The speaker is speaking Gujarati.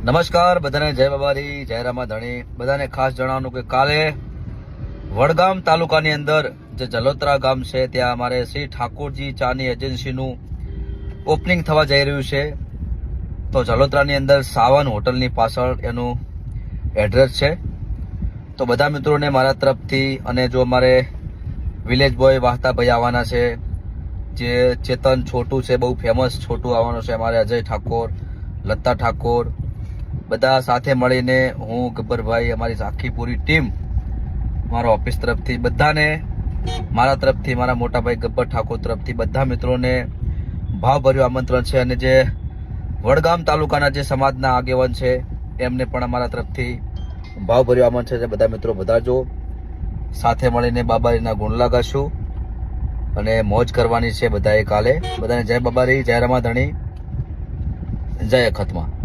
નમસ્કાર, બધાને જય બાબારી જય રામા ધણી બધાને ખાસ જણાવવાનું કે કાલે વડગામ તાલુકાની અંદર જે જલોત્રા ગામ છે, ત્યાં અમારે શ્રી ઠાકોરજી ચાની એજન્સીનું ઓપનિંગ થવા જઈ રહ્યું છે. તો જલોત્રાની અંદર સાવન હોટલની પાછળ એનું એડ્રેસ છે. તો બધા મિત્રોને મારા તરફથી અને જો અમારે વિલેજ બોય વાહતા ભાઈ આવવાના છે, જે ચેતન છોટું છે, બહુ ફેમસ છોટું આવવાનું છે, અમારે અજય ઠાકોર, લતા ઠાકોર બધા સાથે મળીને હું, ગબ્બરભાઈ, અમારી આખી પૂરી ટીમ, મારા ઓફિસ તરફથી બધાને, મારા તરફથી, મારા મોટાભાઈ ગબ્બર ઠાકોર તરફથી બધા મિત્રોને ભાવભર્યું આમંત્રણ છે અને જે વડગામ તાલુકાના જે સમાજના આગેવાન છે, એમને પણ અમારા તરફથી ભાવભર્યું આમંત્રણ છે. બધા મિત્રો બધાજો સાથે મળીને બાબારીના ગુણ લગાશું અને મોજ કરવાની છે બધાએ કાલે. બધાને જય બાબારી, જય રમાધણી, જય અખતમાં.